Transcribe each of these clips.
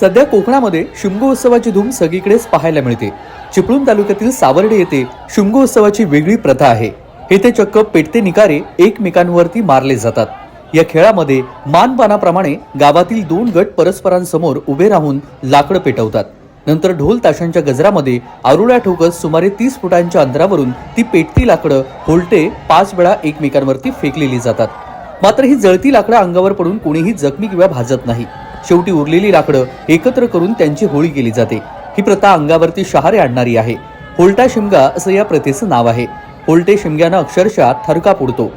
सध्या कोकणामध्ये शिमगोत्सवाची धूम सगळीकडेच पाहायला मिळते. चिपळूण तालुक्यातील सावर्डे येथे शिमगोत्सवाची वेगळी प्रथा आहे. येथे चक्क पेटते निकारे एकमेकांवरती मारले जातात. या खेळामध्ये मानपानाप्रमाणे गावातील दोन गट परस्परांसमोर उभे राहून लाकडं पेटवतात. नंतर ढोल ताशांच्या गजरामध्ये आरुळ्या ठोकत सुमारे तीस फुटांच्या अंतरावरून ती पेटती लाकडं होलटे पाच वेळा एकमेकांवरती फेकलेली जातात. मात्र ही जळती लाकडं अंगावर पडून कोणीही जखमी किंवा भाजत नाही. शेवटी उरलेली लाकडं एकत्र करून त्यांची होळी केली जाते. ही प्रथा अंगावरती शहारे आणणारी आहे. होलटा शिमगा असं या प्रथेचं नाव आहे. होलटे शिमग्यानं अक्षरशः थरका पुडतो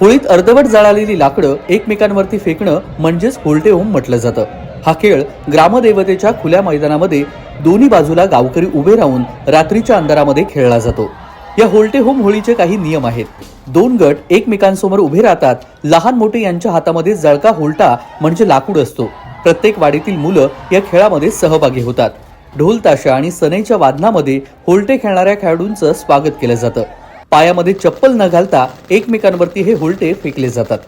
होळीत अर्धवट जळालेली लाकडं एकमेकांवरती फेकणं म्हणजेच होलटे होम म्हटलं जातं. हा खेळ ग्रामदेवतेच्या खुल्या मैदानामध्ये दोन्ही बाजूला गावकरी उभे राहून रात्रीच्या अंधारामध्ये खेळला जातो. या होलटे होम होळीचे काही नियम आहेत. दोन गट एकमेकांसमोर उभे राहतात. लहान मोठे यांच्या हातामध्ये जळका होलटा म्हणजे लाकूड असतो. प्रत्येक वाडीतील मुलं या खेळामध्ये सहभागी होतात. ढोल ताशा आणि सनईच्या वादनामध्ये होलटे खेळणाऱ्या खेळाडूंचं स्वागत केलं जातं. पायामध्ये चप्पल न घालता एकमेकांवरती हे होलटे फेकले जातात.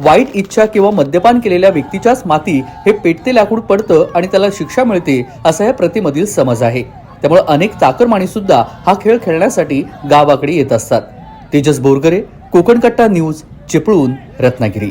वाईट इच्छा किंवा मद्यपान केलेल्या व्यक्तीच्याच माती हे पेटते लाकूड पडतं आणि त्याला शिक्षा मिळते असा या प्रतिमधील समज आहे. त्यामुळे अनेक चाकरमाणी सुद्धा हा खेळ खेळण्यासाठी गावाकडे येत असतात. तेजस बोरगरे कोकणकट्टा न्यूज चिपळूण रत्नागिरी.